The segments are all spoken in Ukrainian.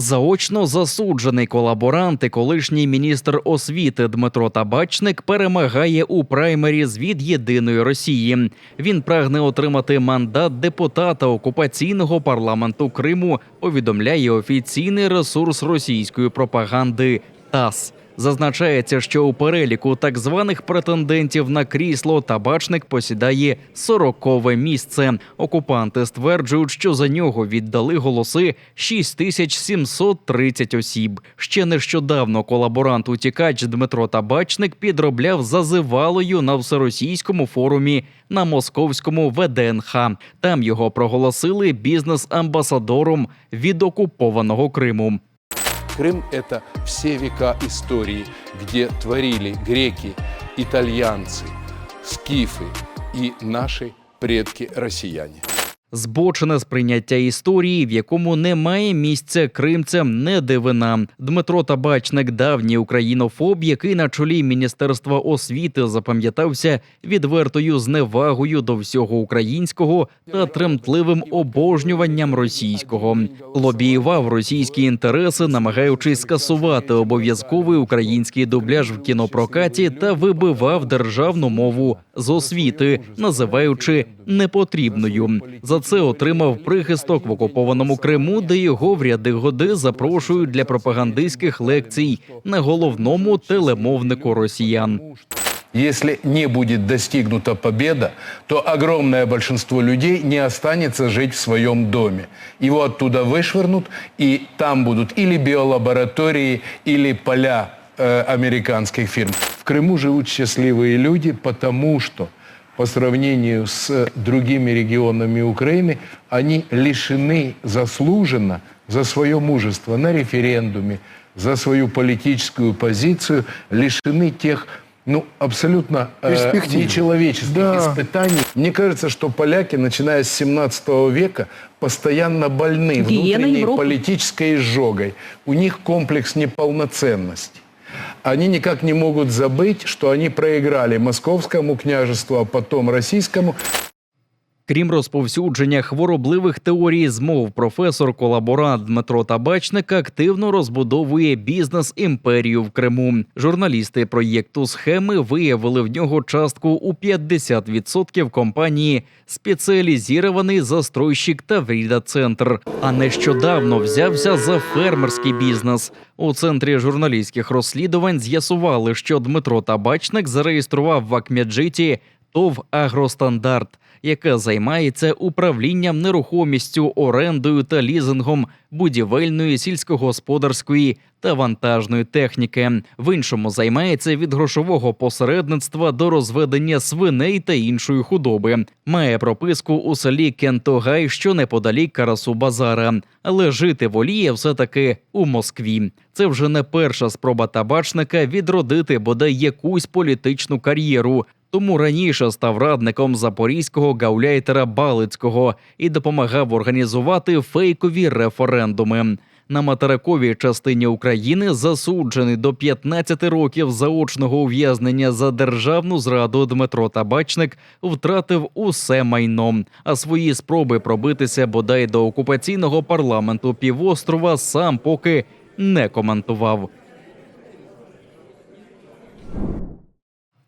Заочно засуджений колаборант і колишній міністр освіти Дмитро Табачник перемагає у праймеріз від єдиної Росії. Він прагне отримати мандат депутата окупаційного парламенту Криму. Повідомляє офіційний ресурс російської пропаганди ТАСС. Зазначається, що у переліку так званих претендентів на крісло табачник посідає 40-ве місце. Окупанти стверджують, що за нього віддали голоси 6730 осіб. Ще нещодавно колаборант-утікач Дмитро Табачник підробляв зазивалою на всеросійському форумі на московському ВДНХ. Там його проголосили бізнес-амбасадором від окупованого Криму. Крым – это все века истории, где творили греки, итальянцы, скифы и наши предки-россияне. Збочене сприйняття історії, в якому немає місця кримцям, не дивина. Дмитро Табачник, давній українофоб, який на чолі міністерства освіти запам'ятався відвертою зневагою до всього українського та тремтливим обожнюванням російського. Лобіював російські інтереси, намагаючись скасувати обов'язковий український дубляж в кінопрокаті та вибивав державну мову з освіти, називаючи непотрібною. За це отримав прихисток в окупованому Криму, де його в ряди годи запрошують для пропагандистських лекцій на головному телемовнику росіян. Если не будет достигнута победа, то огромное большинство людей не останется жить в своем доме. Его оттуда вышвырнут, и там будут или биолаборатории, или поля э, американских фирм. В Крыму живут счастливые люди, потому что по сравнению с другими регионами Украины, они лишены заслуженно за свое мужество на референдуме, за свою политическую позицию, лишены тех ну, абсолютно э, нечеловеческих Да. испытаний. Мне кажется, что поляки, начиная с 17 века, постоянно больны Гиены внутренней Европы. политической изжогой. У них комплекс неполноценности. Они никак не могут забыть, что они проиграли московскому княжеству, а потом российскому. Крім розповсюдження хворобливих теорій змов, професор колаборант Дмитро Табачник активно розбудовує бізнес імперію в Криму. Журналісти проєкту схеми виявили в нього частку у 50% компанії спеціалізований застройщик Тавріда Центр. А нещодавно взявся за фермерський бізнес. У центрі журналістських розслідувань з'ясували, що Дмитро Табачник зареєстрував в Акмеджиті ТОВ Агростандарт яка займається управлінням нерухомістю, орендою та лізингом будівельної, сільськогосподарської та вантажної техніки. В іншому займається від грошового посередництва до розведення свиней та іншої худоби. Має прописку у селі Кентогай, що неподалік Карасу Базара, але жити воліє все таки у Москві. Це вже не перша спроба табачника відродити бодай якусь політичну кар'єру. Тому раніше став радником запорізького гауляйтера Балицького і допомагав організувати фейкові референдуми. На материковій частині України засуджений до 15 років заочного ув'язнення за державну зраду Дмитро Табачник втратив усе майно. А свої спроби пробитися бодай до окупаційного парламенту півострова сам поки не коментував.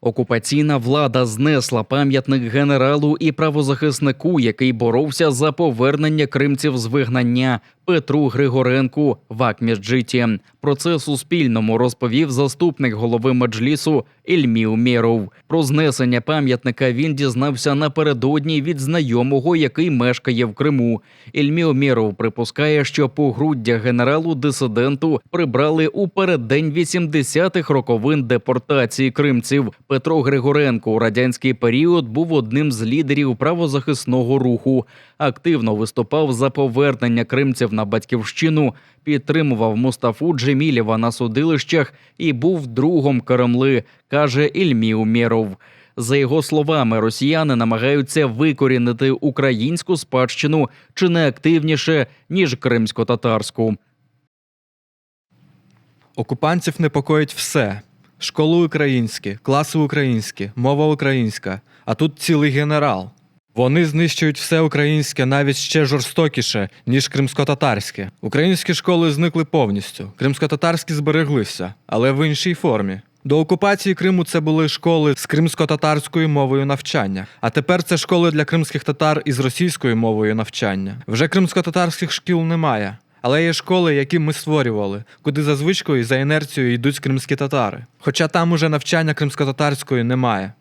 Окупаційна влада знесла пам'ятник генералу і правозахиснику, який боровся за повернення кримців з вигнання Петру Григоренку в Акміджиті. Про це Суспільному розповів заступник голови меджлісу Ільмі Умєров. Про знесення пам'ятника він дізнався напередодні від знайомого, який мешкає в Криму. Ільмі Умєров припускає, що погруддя генералу дисиденту прибрали у переддень 80-х роковин депортації кримців. Петро Григоренко у радянський період був одним з лідерів правозахисного руху. Активно виступав за повернення кримців на батьківщину, підтримував Мустафу Джемілєва на судилищах і був другом Кремли, каже Ільмі Умєров. За його словами, росіяни намагаються викорінити українську спадщину чи не активніше ніж кримсько-татарську. Окупантів непокоїть все: школи українські, класи українські, мова українська. А тут цілий генерал. Вони знищують все українське навіть ще жорстокіше, ніж кримсько-татарське. Українські школи зникли повністю. Кримсько-татарські збереглися, але в іншій формі. До окупації Криму це були школи з кримсько-татарською мовою навчання. А тепер це школи для кримських татар із російською мовою навчання. Вже кримсько-татарських шкіл немає. Але є школи, які ми створювали, куди за звичкою і за інерцією йдуть кримські татари. Хоча там уже навчання кримсько-татарської немає.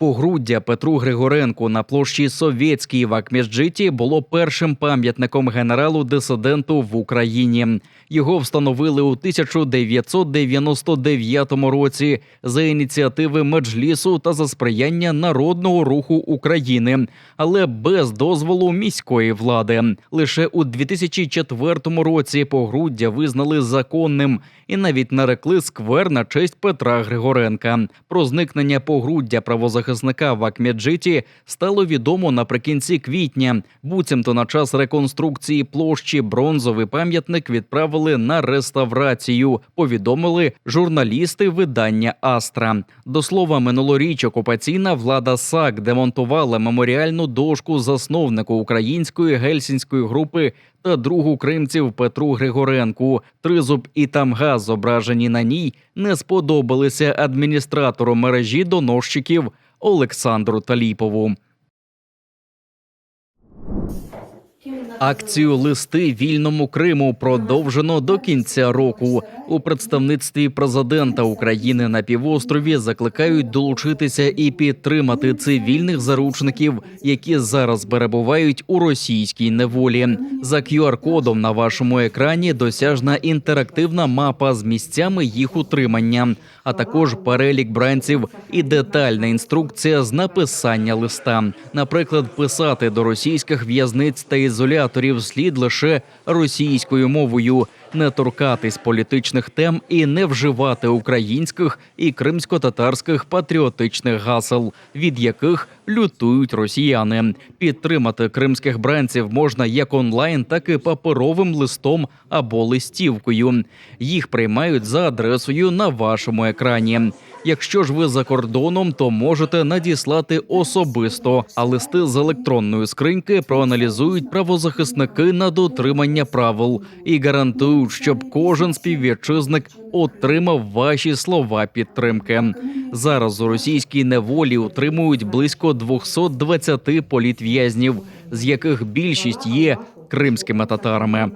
Погруддя Петру Григоренку на площі Совєтській в Акміджиті було першим пам'ятником генералу-дисиденту в Україні. Його встановили у 1999 році за ініціативи Меджлісу та за сприяння Народного руху України, але без дозволу міської влади. Лише у 2004 році погруддя визнали законним і навіть нарекли сквер на честь Петра Григоренка. Про зникнення погруддя правозахисника в Акмеджиті стало відомо наприкінці квітня. Буцімто на час реконструкції площі бронзовий пам'ятник відправили на реставрацію. Повідомили журналісти видання Астра. До слова, минулоріч окупаційна влада САК демонтувала меморіальну дошку засновнику української гельсінської групи та другу кримців Петру Григоренку. Тризуб і тамга, зображені на ній, не сподобалися адміністратору мережі доносчиків Олександру Таліпову. Акцію листи вільному Криму продовжено до кінця року. У представництві президента України на півострові закликають долучитися і підтримати цивільних заручників, які зараз перебувають у російській неволі. За QR-кодом на вашому екрані досяжна інтерактивна мапа з місцями їх утримання, а також перелік бранців і детальна інструкція з написання листа. Наприклад, писати до російських в'язниць та ізоляторів слід лише російською мовою, не торкатись політичних тем і не вживати українських і кримсько-татарських патріотичних гасел, від яких лютують росіяни. Підтримати кримських бранців можна як онлайн, так і паперовим листом або листівкою. Їх приймають за адресою на вашому екрані. Якщо ж ви за кордоном, то можете надіслати особисто, а листи з електронної скриньки проаналізують правозахисники на дотримання правил і гарантують, щоб кожен співвітчизник отримав ваші слова підтримки. Зараз у російській неволі утримують близько 220 політв'язнів, з яких більшість є кримськими татарами.